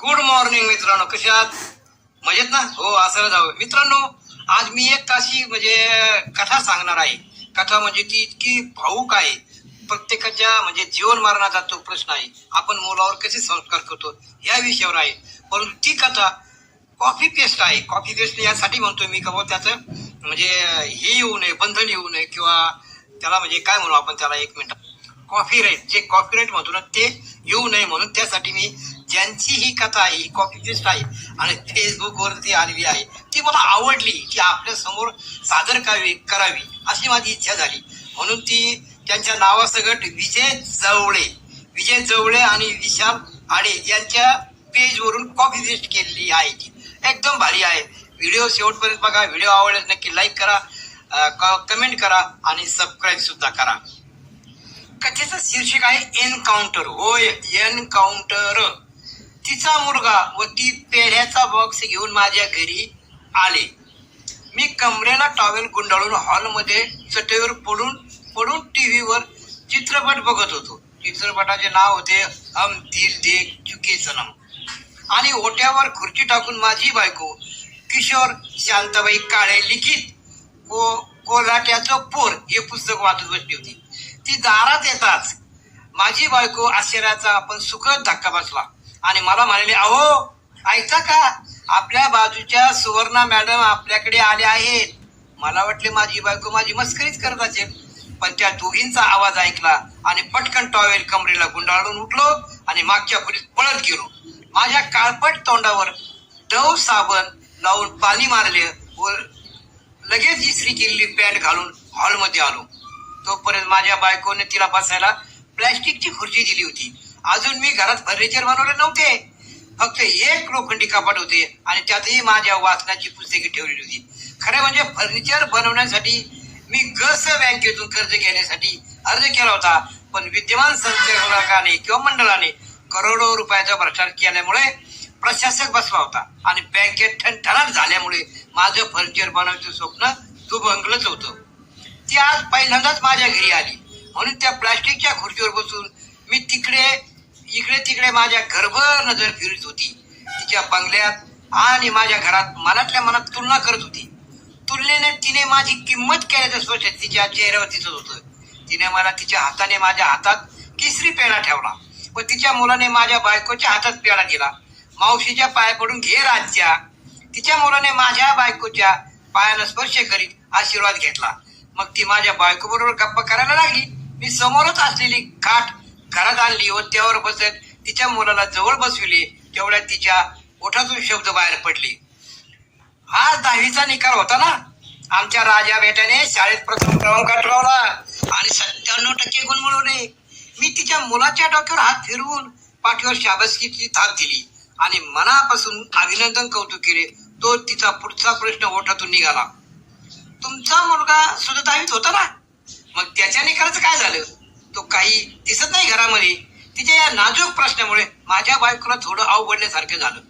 Good morning मित्रांनो. कसे आहात? मजेत ना? हो असं जावं मित्रांनो आज मी एक अशी म्हणजे कथा सांगणार आहे. कथा म्हणजे ती इतकी भाऊक आहे. प्रत्येकाच्या म्हणजे जीवन मरणाचा तो प्रश्न आहे. आपण मुलावर कसे संस्कार करतो या विषयावर आहे. परंतु ती कथा कॉफी पेस्ट आहे. कॉफी पेस्ट यासाठी म्हणतो मी का बुवा त्याचं? म्हणजे हे येऊ नये बंधन येऊ नये किंवा त्याला म्हणजे काय म्हणू आपण त्याला एक मिनिट. कॉफी राईट जे कॉफी राईट म्हणतो ना ते येऊ नये म्हणून त्यासाठी मी ज्यांची ही कथा आहे ही कॉपी पेस्ट आहे आणि फेसबुकवरती आलेली आहे ती मला आवडली की आपल्यासमोर सादर करावी करावी अशी माझी इच्छा झाली. म्हणून ती त्यांच्या नावासकट विजय जवळे विजय जवळे आणि विशाल आडे यांच्या पेजवरून कॉपी पेस्ट केलेली आहे ती. एकदम भारी आहे. व्हिडिओ शेवटपर्यंत बघा व्हिडिओ आवडल्यास नक्की लाईक करा कमेंट करा आणि सबस्क्राईब सुद्धा करा. कथेचं शीर्षक आहे एनकाउंटर होय एनकाउंटर तिचा मुलगा व ती पेढ्याचा बॉक्स घेऊन माझ्या घरी आले. मी कमरेला टॉवेल गुंडाळून हॉलमध्ये चटईवर पडून पडून टी व्हीवर चित्रपट बघत होतो. चित्रपटाचे नाव होते हम दिल दे चुके सनम. आणि ओट्यावर खुर्ची टाकून माझी बायको किशोर शांताबाई काळे लिखित को कोलाट्याचं पोर हे पुस्तक वाचत बसली होती. ती दारात येताच माझी बायको आश्चर्याचा आपण सुखद धक्का बसला. आणि मला म्हणाले अहो ऐका का? आपल्या बाजूच्या सुवर्णा मॅडम आपल्याकडे आल्या आहेत. मला वाटले माझी बायको माझी मस्करीच करत असेल. पण त्या दोघींचा आवाज ऐकला आणि पटकन टॉवेल कमरेला गुंडाळून उठलो आणि मागच्या खोलीत पळत गेलो. माझ्या काळपट तोंडावर डव साबण लावून पाणी मारले व लगेच इस्त्री केलेली पॅन्ट घालून हॉलमध्ये आलो. तोपर्यंत माझ्या बायकोने तिला बसायला प्लॅस्टिकची खुर्ची दिली होती. अजून मी घरात फर्निचर बनवले नव्हते. फक्त एक लोखंडी कपाट होते आणि त्यातही माझ्या वाचनाची पुस्तके ठेवलेली होती. खरं म्हणजे फर्निचर बनवण्यासाठी मी गस बँकेतून कर्ज घेण्यासाठी अर्ज केला होता. पण विद्यमान संचालकाने किंवा मंडळाने करोडो रुपयाचा भ्रष्टाचार केल्यामुळे प्रशासक बसला होता आणि बँकेत ठणठणाट झाल्यामुळे माझं फर्निचर बनवायचं स्वप्न दुभंगलच होतं. ती आज पहिल्यांदाच माझ्या घरी आली. म्हणून त्या प्लास्टिकच्या खुर्चीवर बसून मी तिकडे इकडे तिकडे माझ्या घरभर नजर फिरत होती. तिच्या बंगल्यात आणि माझ्या घरात मनातल्या मनात तुलना करत होती. तुलनेने तिने माझी किंमत केल्याचं स्वच्छ तिच्या चेहऱ्यावर दिसत होतं. तिने मला तिच्या हाताने माझ्या हातात केसरी पेढा ठेवला व तिच्या मुलाने माझ्या बायकोच्या हातात पेढा दिला. मावशीच्या पाया पडून घे राज्या. तिच्या मुलाने माझ्या बायकोच्या पायाला स्पर्श करीत आशीर्वाद घेतला. मग ती माझ्या बायको बरोबर गप्पा करायला लागली. मी समोरच असलेली खाट घरात आणली व त्यावर बसत तिच्या मुलाला जवळ बसविले तेवढ्या तिच्या ओठातून शब्द बाहेर पडले. हा दहावीचा निकाल होता ना? आमच्या राजा बेट्याने शाळेत प्रथम क्रमांक ठरवला आणि सत्त्याण्णव टक्के गुण मिळवले. मी तिच्या मुलाच्या डोक्यावर हात फिरवून पाठीवर शाबासकीची थाप दिली आणि मनापासून अभिनंदन कौतुक केले. तो तिचा पुढचा प्रश्न ओठातून निघाला. तुमचा मुलगा सुद्धा दहावीत होता ना? मग त्याच्या निकालाचं काय झालं? तो काही दिसत नाही घरामध्ये. तिच्या या नाजूक प्रश्नामुळे माझ्या बायकोला थोडं अवघडल्यासारखं झालं.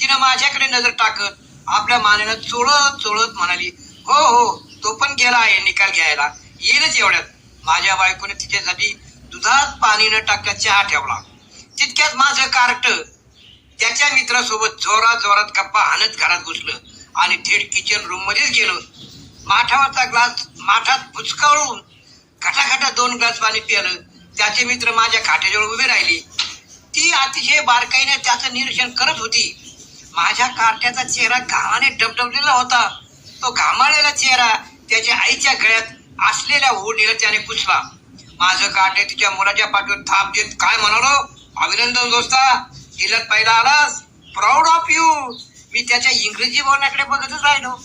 तिनं माझ्याकडे नजर टाकत आपल्या मानेनं चोळत चोळत म्हणाली हो हो तो पण गेला आहे निकाल घ्यायला. येईलच एवढ्यात. माझ्या बायकोने तिच्यासाठी दुधात पाणी न टाकता चहा ठेवला. तितक्यात माझं कार्ट त्याच्या मित्रासोबत जोरात जोरात गप्पा हाणत घरात घुसलं आणि थेट किचन रूम मध्येच गेलो. माठावरचा ग्लास माठात बुचकाळून खटाखटा दोन ग्लास पाणी पिलं त्याचे मित्र माझ्या खाट्याजवळ उभे राहिले. ती अतिशय बारकाईने त्याचं निरीक्षण करत होती. माझ्या काट्याचा चेहरा घामाने डबडबलेला होता. तो घामाळलेला चेहरा त्याच्या आईच्या गळ्यात असलेल्या ओढणीला त्याने पुसला. माझं कार्टे तिच्या मुलाच्या पाठीवर थाप देत काय म्हणालो? अभिनंदन दोस्ता जिल्ह्यात पहिला आलास? प्राऊड ऑफ यू मी त्याच्या इंग्रजी बोलण्याकडे बघतच राहिलो.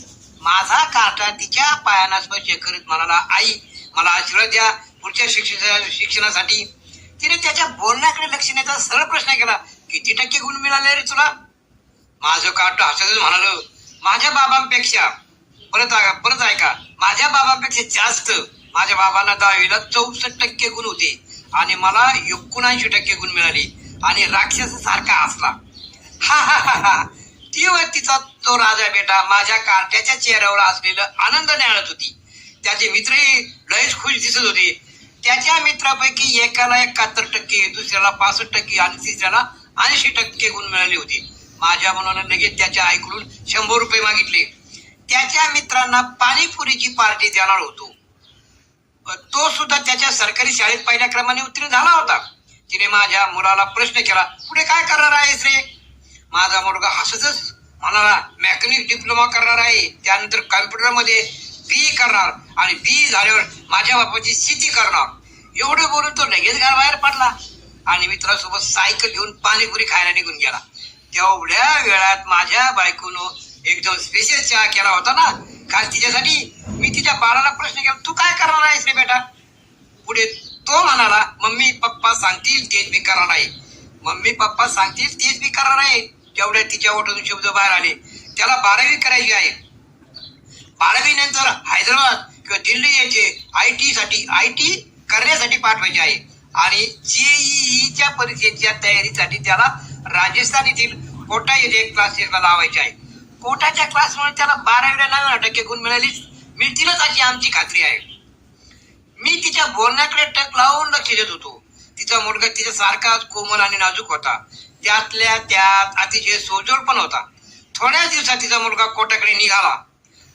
माझा काटा तिच्या पायांना स्पर्श करीत म्हणाला आई मला आशीर्वाद द्या. पुढच्या शिक्षण शिक्षणासाठी तिने त्याच्या बोलण्याकडे लक्ष देण्याचा सरळ प्रश्न केला. किती टक्के गुण मिळाले रे तुला? माझं कार्ट हसतच म्हणालो. माझ्या बाबांपेक्षा परत परत ऐका. माझ्या बाबांपेक्षा जास्त माझ्या बाबांना दहावीला चौसष्ट टक्के गुण होते. आणि मला एकोणऐंशी टक्के गुण मिळाले. आणि राक्षस सारखा असला हा हा हा हा. ती व तिचा तो राजा बेटा माझ्या कार्ट्याच्या चेहऱ्यावर असलेलं आनंद न्याळत होती. त्याचे मित्रही लयच खुश दिसत होते. त्याच्या मित्रापैकी एकाला एकाहत्तर टक्के दुसऱ्याला पासष्ट टक्के आणि तिसऱ्याला ऐंशी टक्के गुण मिळाले होते. माझ्या मुलानं लगेच त्याच्या आईकडून शंभर रुपये मागितले. त्याच्या मित्रांना पाणीपुरीची पार्टी देणार होतो. तो सुद्धा त्याच्या सरकारी शाळेत पहिल्या क्रमाने उत्तीर्ण झाला होता. तिने माझ्या मुलाला प्रश्न केला पुढे काय करणार आहेस रे? माझा मुलगा हसतच म्हणाला मेकॅनिक डिप्लोमा करणार आहे. त्यानंतर कॉम्प्युटरमध्ये बी करणार आणि बी झाल्यावर माझ्या बापाची शेती करणार. एवढं बोलून तो लगेच घरा बाहेर पडला. आणि मित्रासोबत सायकल घेऊन पाणीपुरी खायला निघून गेला. तेवढ्या वेळात माझ्या बायकोनं एकदम स्पेशल चहा केला होता ना. काल तिच्यासाठी मी तिच्या बाळाला प्रश्न केला तू काय करणार आहेस रे बेटा? पुढे तो म्हणाला मम्मी पप्पा सांगतील तेच मी करणार आहे. मम्मी पप्पा सांगतील तेच मी करणार आहे. तेवढ्या तिच्या ओठातून शब्द बाहेर आले. त्याला बारावी करायची आहे. बारावी नंतर हैदराबाद किंवा दिल्ली येथे आय टी साठी आय टी करण्यासाठी पाठवायचे आहे. आणि जेईईच्या परीक्षेच्या तयारीसाठी त्याला राजस्थान येथील कोटा येथे क्लासेसला लावायचे आहे. कोटाच्या क्लासमुळे त्याला बारावीला नव्याण्णव टक्के गुण मिळाली मिळतीलच अशी आमची खात्री आहे. मी तिच्या बोलण्याकडे टक लावून लक्ष देत होतो. तिचा मुलगा तिच्या सारखाच कोमल आणि नाजूक होता. त्यातल्या त्यात अतिशय सोजोड पण होता. थोड्याच दिवसात तिचा मुलगा कोटाकडे निघाला.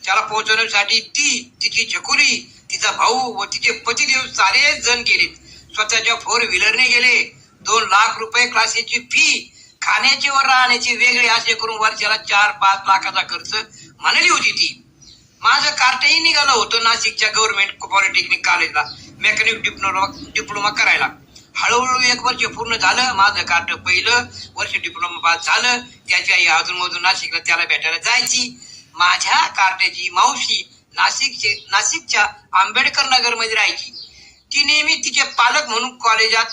त्याला पोहोचवण्यासाठी ती तिची छकुली तिचा भाऊ व तिचे पतिदेव सारेच जण गेले स्वतःच्या फोर व्हीलरने गेले. दोन लाख रुपये क्लासेसची फी खाण्याची व राहण्याची वेगळे असे करून वर्षाला चार पाच लाखाचा खर्च म्हणली होती ती. माझं कार्टही निघालं होतं नाशिकच्या गव्हर्नमेंट पॉलिटेक्निक कॉलेजला मेकॅनिक डिप्लोमा डिप्लोमा करायला. हळूहळू एक वर्ष पूर्ण झालं. माझं कार्ट पहिलं वर्ष डिप्लोमा पास झालं. त्याची आई अजून मधून नाशिकला त्याला भेटायला जायची. माझ्या कार्ट्याची मावशी नाशिकचे नाशिकच्या आंबेडकर नगरमध्ये राहायची. ती नेहमी तिचे पालक म्हणून कॉलेजात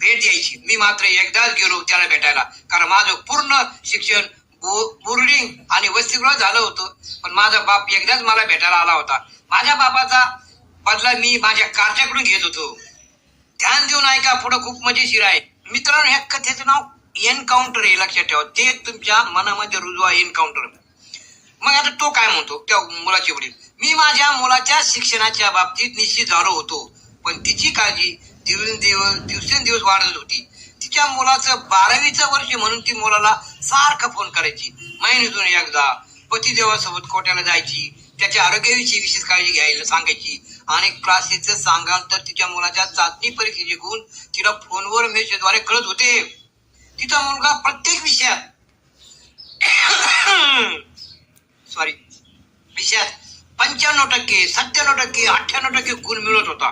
भेट द्यायची. मी मात्र एकदाच गेलो त्याला भेटायला. कारण माझं पूर्ण शिक्षण बोर्डिंग आणि वसतिगृह झालं होतं. पण माझा बाप एकदाच मला भेटायला आला होता. माझ्या बापाचा बदला मी माझ्या कारच्याकडून घेत होतो. ध्यान देऊन ऐका पुढं खूप मजेशीर आहे. मित्रांनो ह्या कथेचं नाव एनकाउंटर आहे. लक्षात ठेवा. ते तुमच्या मनामध्ये रुजवा एनकाउंटर. मग आता तो काय म्हणतो? त्या मुलाचे वडील. मी माझ्या मुलाच्या शिक्षणाच्या बाबतीत निश्चित झालो होतो. पण तिची काळजी दिवसेंदिवस दिवसेंदिवस वाढत होती. तिच्या मुलाचं बारावीचं वर्ष म्हणून ती मुलाला सारखं फोन करायची. महिन्यातून एकदा पतिदेवासोबत कोट्याला जायची. त्याच्या आरोग्याविषयी विशेष काळजी घ्यायला सांगायची. आणि क्लासेसचं सांगाल तर तिच्या मुलाच्या चाचणी परीक्षेचे गुण तिला फोनवर मेसेजद्वारे कळत होते. तिचा मुलगा प्रत्येक विषयात सॉरी विषयात पंच्याण्णव टक्के सत्त्याण्णव टक्के अठ्ठ्याण्णव टक्के गुण मिळत होता.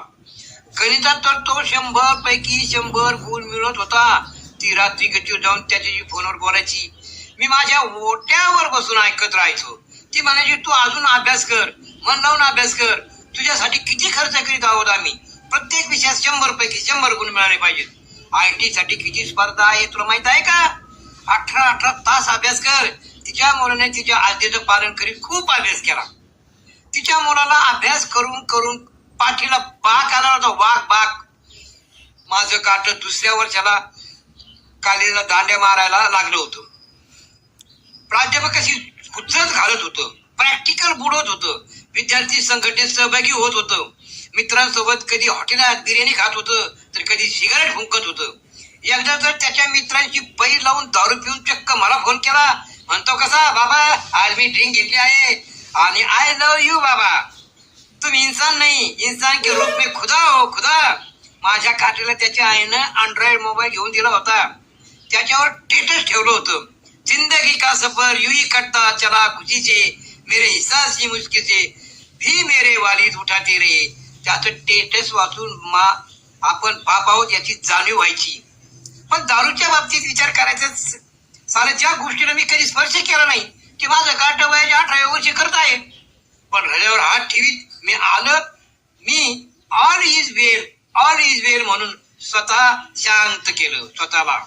गणितात तर तो शंभर पैकी शंभर गुण मिळत होता. ती रात्री गच्चीवर जाऊन त्याच्याशी फोनवर बोलायची मी माझ्या ओट्यावर बसून ऐकत राहायचो. ती म्हणायची तू अजून अभ्यास कर मन लावून अभ्यास कर. तुझ्यासाठी किती खर्च करीत आहोत आम्ही? प्रत्येक विषयात शंभर पैकी शंभर गुण मिळाले पाहिजेत. आय टी साठी किती स्पर्धा आहे तुला माहीत आहे का? अठरा अठरा तास अभ्यास कर. तिच्या मुलाने तिच्या आज्ञेचं पालन करीत खूप अभ्यास केला. तिच्या मुलाला अभ्यास करून करून पाठीला बाक आला होता वाघ बाक माझं काट दुसऱ्या वर्षाला कालीला दांड्या मारायला लागलं होतं. प्राध्यापक अशी उचलत घालत होतं. प्रॅक्टिकल बुडवत होतं. विद्यार्थी संघटनेत सहभागी होत होतं. मित्रांसोबत कधी हॉटेलात बिर्याणी खात होतं तर कधी सिगारेट फुंकत होतं. एकदा तर त्याच्या मित्रांची पै लावून दारू पिऊन चक्क मला फोन केला म्हणतो कसा बाबा आज मी ड्रिंक घेतली आहे आणि आय लव्ह यू बाबा. तुम्ही इन्सान नाही इन्सान के रूप में खुदा हो खुदा. माझ्या काठीला त्याच्या आईनं अँड्रॉइड मोबाईल घेऊन दिला होता. त्याच्यावर टेटस ठेवलं होतं. जिंदगी का सफर युई कटता चला खुशीचे मेरे हिसासी से भी मेरे वालिद उठाते रे त्याचं टेटस वाचून मा आपण बाप आहोत याची जाणीव व्हायची. पण दारूच्या बाबतीत विचार करायचा साला ज्या गोष्टीला मी कधी स्पर्श केला नाही ते माझं गाठ वयाच्या अठराव्या वर्षी करत आहे. पण हृदयावर हात ठेवीत मी आलं मी all is well all is well म्हणून स्वतः शांत केलं स्वतःला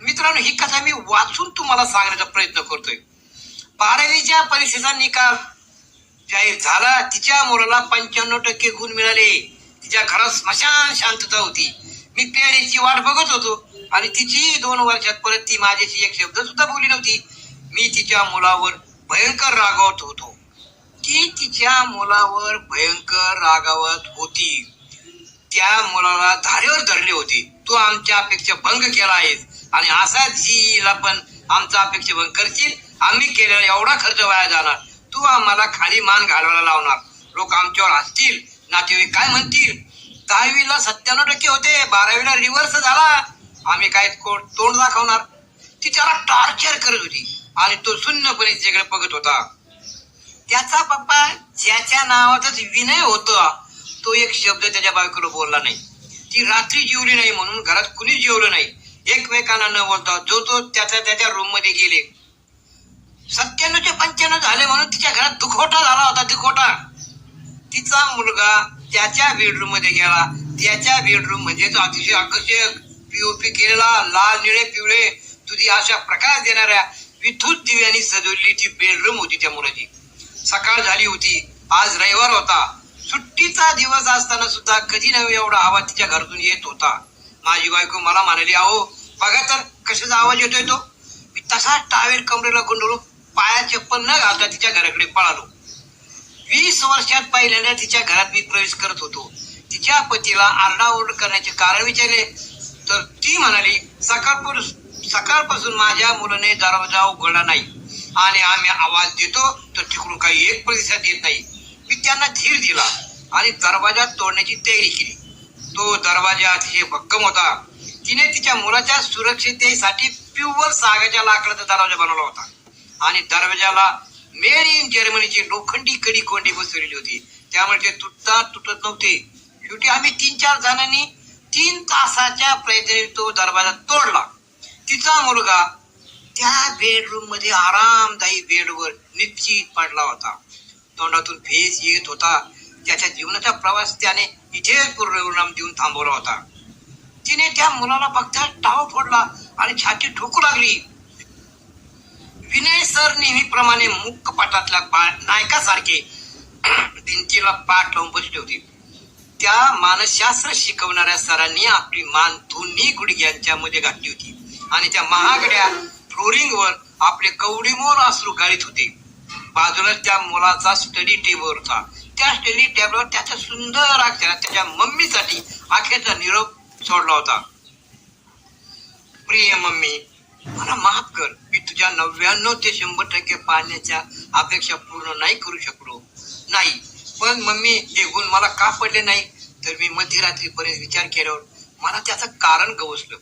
मित्रांनो ही कथा मी वाचून तुम्हाला सांगण्याचा प्रयत्न करतोय. बारावीच्या परीक्षेचा निकाल जाहीर झाला तिच्या मुलाला पंच्याण्णव टक्के गुण मिळाले. तिच्या घरात स्मशान शांतता होती. मी पेढीची वाट बघत होतो. आणि तिची दोन वर्षात परत ती माझ्याशी एक शब्द सुद्धा बोलली नव्हती. मी तिच्या मुलावर भयंकर रागावत होतो. ती तिच्या मुलावर भयंकर रागावत होती. त्या मुलाला धारेवर धरले होते. तू आमच्या अपेक्षा भंग केला आहेस आणि असा जीला पण आमचा अपेक्षा भंग करशील आम्ही केलेला एवढा खर्च वाया जाणार. तू आम्हाला खाली मान घालवायला लावणार. लोक आमच्यावर हसतील नातेवाईक काय म्हणतील? दहावीला सत्त्याण्णव टक्के होते बारावीला रिव्हर्स झाला. आम्ही काय को- तोंड दाखवणार? ती त्याला टॉर्चर करत होती. आणि तो शून्यपणे तिच्याकडे बघत होता. त्याचा पप्पा ज्याच्या नावातच विनय होता तो एक शब्द त्याच्या बायकोला बोलला नाही. ती रात्री जेवली नाही म्हणून घरात कुणीच जेवलं नाही. एकमेकांना न बोलता जो तो त्याच्या त्याच्या रूममध्ये गेले. सत्त्याण्णव ते पंच्याण्णव झाले म्हणून तिच्या घरात दुखोटा झाला होता दुखोटा तिचा मुलगा त्याच्या बेडरूममध्ये गेला. त्याच्या बेडरूम म्हणजे तो अतिशय आकर्षक पीओपी केलेला लाल निळे पिवळे तुझी अशा प्रकाश देणाऱ्या विद्युत दिव्यांनी सजवलेली ती बेडरूम होती त्या मुलाची. सकाळ झाली होती आज रविवार होता. सुट्टीचा दिवस असताना सुद्धा कधी नव्हे एवढा आवाज तिच्या घरातून येत होता. माझी बायको मला म्हणाली अहो बघा तर कशाचा आवाज येतोय तो. मी तसा टावेल कमरेला गुंडळून पाया चप्पल न घालता तिच्या घराकडे पळालो. वीस वर्षात पहिल्यांदा तिच्या घरात मी प्रवेश करत होतो. तिच्या पतीला आरडाओरड करण्याचे कारण विचारले. तर ती म्हणाली सकाळपासून सकाळपासून माझ्या मुलाने दरवाजा उघडला नाही आणि आम्ही आवाज देतो तर तिकडून काही एक प्रतिसाद देत नाही. मी त्यांना धीर दिला आणि दरवाजा तोडण्याची तयारी केली. तो दरवाजा अतिशय भक्कम होता. तिने तिच्या मुलाच्या सुरक्षिततेसाठी प्युअर सागाच्या लाकडाचा दरवाजा बनवला होता आणि दरवाजाला मेड इन जर्मनीची लोखंडी कडी कोंडी बसवलेली होती. त्यामुळे ते तुटता तुटत नव्हते. शेवटी आम्ही तीन चार जणांनी तीन तासाच्या प्रयत्नाने तो दरवाजा तोडला. तिचा मुलगा त्या बेडरूममध्ये आरामदायी बेडवर निश्चित पडला होता. तोंडातून फेस येत होता. त्याच्या जीवनाचा प्रवास त्याने इथे परिणाम देऊन थांबवला होता. तिने त्या मुलाला बघता टाव फोडला आणि छाती ठोकू लागली. विनय सर नेहमीप्रमाणे मुख्य पाटातल्या नायकासारखे भिंतीला पाठ लावून बसले होते. त्या मानसशास्त्र शिकवणाऱ्या सरांनी आपली मान दोन्ही गुडघ्यांच्या मध्ये घातली होती. आणि त्या महागड्या फ्लोरिंगवर आपले कवडीमोर अश्रू गाळीत होते. बाजूला त्या मुलाचा स्टडी टेबल होता. त्या स्टडी टेबलवर त्याच्या सुंदर अक्षरात त्याच्या मम्मीसाठी अखेरचा निरोप सोडला होता. प्रिय मम्मी मला माफ कर. मी तुझ्या नव्याण्णव ते शंभर टक्के पाहण्याच्या अपेक्षा पूर्ण नाही करू शकलो. नाही पण मम्मी हे गुण मला का पडले नाही? तर मी मध्यरात्रीपर्यंत विचार केल्यावर मला त्याचं कारण गवसलं.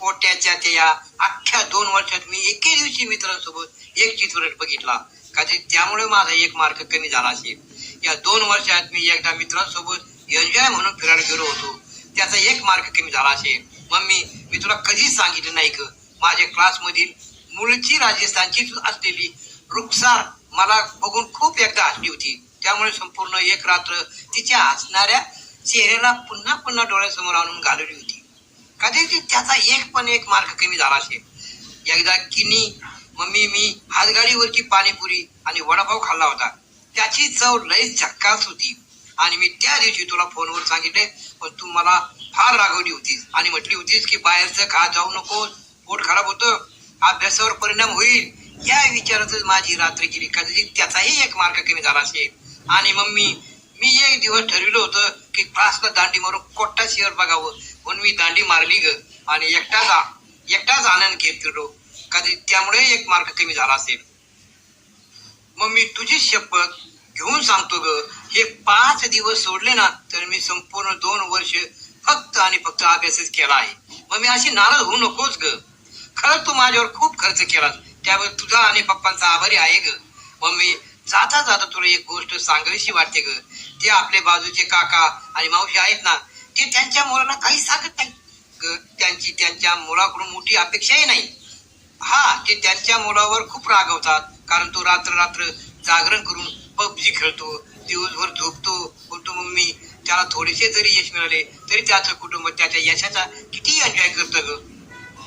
पोट्याच्या त्या अख्ख्या दोन वर्षात मी एके दिवशी मित्रांसोबत एक चित्रपट बघितला. कधी त्यामुळे माझा एक मार्क कमी झाला असेल. या दोन वर्षात मी एकदा मित्रांसोबत एन्जॉय म्हणून फिरायला गेलो होतो. त्याचा एक मार्क कमी झाला असेल. मम्मी मी तुला कधीच सांगितलं नाही ग. माझ्या क्लासमधील मूळची राजस्थानची असलेली रुखसार मला बघून खूप एकदा हसली होती. त्यामुळे संपूर्ण एक रात्र तिच्या हसणाऱ्या चेहऱ्याला पुन्हा पुन्हा डोळ्यासमोर आणून घालवली होती. कदाचित त्याचा एक पण एक मार्क कमी झाला असेल. एकदा किनी मम्मी मी हातगाडीवरची पाणीपुरी आणि वडापाव खाल्ला होता. त्याची चव लय झक्कास होती. आणि मी त्या दिवशी तुला फोनवर सांगितले पण तू मला फार रागवली होतीस आणि म्हटली होतीस की बाहेरचं खा जाऊ नकोस पोट खराब होतं अभ्यासावर परिणाम होईल. या विचारातच माझी रात्र गेली. कदाचित त्याचाही एक मार्क कमी झाला असेल. आणि मम्मी मी एक दिवस ठरविलं होतं की क्लासला दांडी मारून कोट्टा शिअर बघावं म्हणून मी दांडी मारली ग. आणि एकटाच एकटाच आनंद घेत फिरलो कधी त्यामुळे एक मार्क कमी झाला असेल. मग मी तुझी शपथ घेऊन सांगतो ग. हे पाच दिवस सोडले ना तर मी संपूर्ण दोन वर्ष फक्त आणि फक्त अभ्यासच केला आहे. मग मी अशी नाराज होऊ नकोस ग. खरंच तू माझ्यावर खूप खर्च केलास. त्यावर तुझा आणि पप्पांचा आभारी आहे ग. मग मी जाता जाता तुला एक गोष्ट सांगावीशी वाटते ग. ते आपले बाजूचे काका आणि मावशी आहेत ना ते त्यांच्या मुलांना काही सांगत नाही. ग त्यांची त्यांच्या मुलाकडून मोठी अपेक्षाही नाही. हा ते त्यांच्या मुलावर खूप रागवतात कारण तो रात्र रात्र जागरण करून पबजी खेळतो दिवसभर झोपतो. बोलतो मम्मी त्याला थोडेसे जरी यश मिळाले तरी त्याचं कुटुंब त्याच्या यशाचा किती एन्जॉय करतं ग.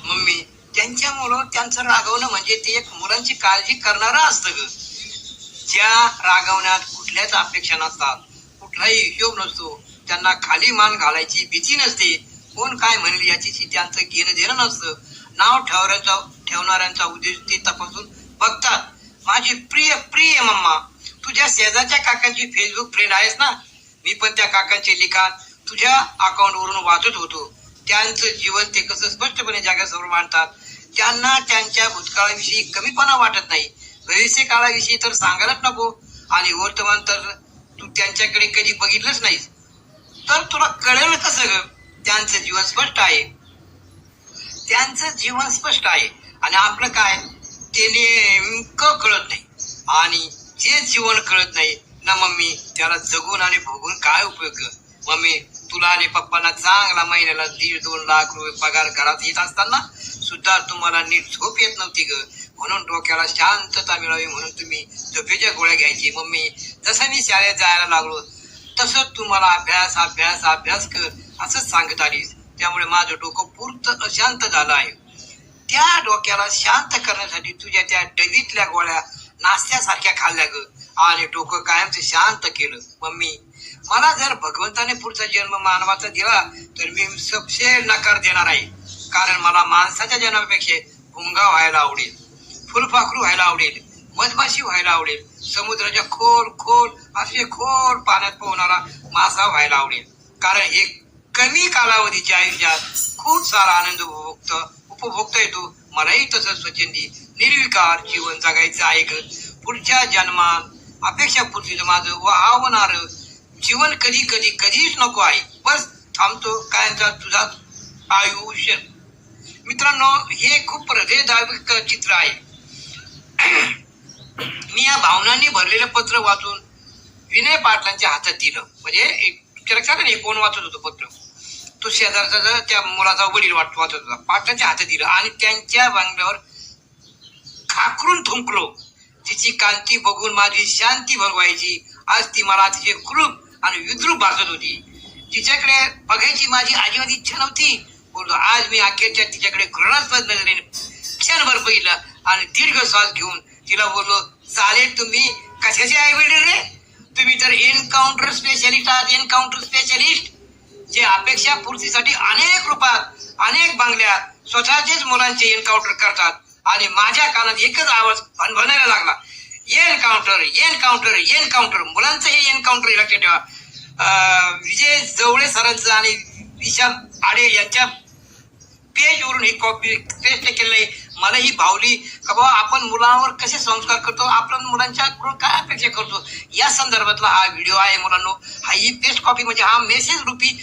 मम्मी त्यांच्या मुलावर त्यांचं रागवणं म्हणजे ते एक मुलांची काळजी करणारं असतं ग. ज्या रागवण्यात कुठल्याच अपेक्षा नसतात. कुठलाही हिशोब नसतो. त्यांना खाली मान घालायची भीती नसते. कोण काय म्हणेल याची त्यांचं घेणं देणं नसतं. नाव ठेवण्याचा ठेवणाऱ्यांचा उद्देश ते तपासून बघतात. माझी प्रिय प्रिय मम्मा तुझ्या शेजारच्या काकांची फेसबुक फ्रेंड आहेस ना? मी पण त्या काकांचे लिखाण तुझ्या अकाउंटवरून वाचत होतो. त्यांचं जीवन ते कसं स्पष्टपणे जगासमोर मांडतात त्यांना त्यांच्या भूतकाळाविषयी कमीपणा वाटत नाही. भविष्य काळाविषयी तर सांगायलाच नको. आणि वर्तमान तर तू त्यांच्याकडे कधी बघितलंच नाहीस. तर तुला कळेल कसं ग? त्यांचं जीवन स्पष्ट आहे. त्यांचं जीवन स्पष्ट आहे. आणि आपलं काय? ते नेमकं कळत नाही. आणि जे जीवन कळत नाही ना मम्मी त्याला जगून आणि भोगून काय उपयोग ग? मम्मी तुला आणि पप्पांना चांगला महिन्याला दीड दोन लाख रुपये पगार घरात येत असताना सुद्धा तुम्हाला नीट झोप येत नव्हती ग. म्हणून डोक्याला शांतता मिळावी म्हणून तुम्ही झोपेच्या गोळ्या घ्यायची. मम्मी जसं मी शाळेत जायला लागलो तसं तुम्हाला अभ्यास अभ्यास अभ्यास कर असंच सांगत आलीस. त्यामुळे माझं डोकं पूर्त अशांत झालं आहे. त्या डोक्याला शांत करण्यासाठी तुझ्या त्या डबीतल्या गोळ्या नाश्त्यासारख्या खाल्ल्या ग. आणि डोकं कायमचं शांत केलं. मम्मी मला जर भगवंताने पुढचा जन्म मानवाचा दिला तर मी सबसे नकार देणार आहे. कारण मला माणसाच्या जन्मापेक्षा भुंगा व्हायला आवडेल. फुलपाखरू व्हायला आवडेल मधमाशी व्हायला आवडेल समुद्राच्या खोल खोल असे खोल पाण्यात पोहणारा मासा व्हायला आवडेल. कारण एक कमी कालावधीच्या आयुष्यात खूप सारा आनंद उपभोगत उपभोगता येतो. मलाही तसंच स्वच्छंदी निर्विकार जीवन जगायचं आहे ग. पुढच्या जन्मात अपेक्षा पूर्तीचं माझं वाहवणार जीवन कधी कधी कधीच नको आहे. बस थांबतो. कायमचा तुझा आयुष्य. मित्रांनो हे खूप हृदयदायक चित्र आहे. मी या भावनांनी भरलेलं पत्र वाचून विनय पाटलांच्या हातात दिलं. म्हणजे एक तुमच्या लक्षात नाही कोण वाचत होतं पत्र? तो शेजारचा त्या मुलाचा वडील वाट वाचत होता. पाटलांच्या हातात दिलं आणि त्यांच्या बांगल्यावर खाकरून थुंकलो तिची कांती बघून माझी शांती भरवायची. आज ती मला अतिशय क्रूप आणि विद्रूप भासत होती. तिच्याकडे बघायची माझी अजिबात इच्छा नव्हती आज मी अखेरच्या तिच्याकडे घृणास्पद नजरेने क्षणभर बघितलं. आणि दीर्घ श्वास घेऊन तिला बोललो चालेल तुम्ही कशाचे आहे वडील रे? तुम्ही तर एन्काउंटर स्पेशलिस्ट आहात एन्काउंटर स्पेशलिस्ट जे अपेक्षा पूर्तीसाठी अनेक रूपात अनेक बांगल्या स्वतःचेच मुलांचे एन्काउंटर करतात आणि माझ्या कानात एकच आवाज भणभणायला लागला. एन्काउंटर एन्काउंटर एन्काउंटर मुलांचं हे एन्काउंटर लक्षात ठेवा. विजय जवळे सरांचं आणि विशाल आडे यांच्या पेजवरून ही कॉपी पेस्ट केलेलं आहे. मला ही भावली का बाबा आपण मुलांवर कसे संस्कार करतो? आपण मुलांच्याकडून काय अपेक्षा करतो? या संदर्भातला हा व्हिडिओ आहे मुलांनो. हा ही पेस्ट कॉपी म्हणजे हा मेसेज रुपी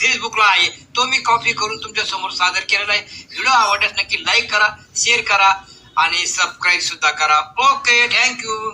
फेसबुकला आहे. तो मी कॉपी करून तुमच्यासमोर सादर केलेला आहे. व्हिडिओ आवडल्यास नक्की लाईक करा शेअर करा आणि सबस्क्राईब सुद्धा करा. Okay thank you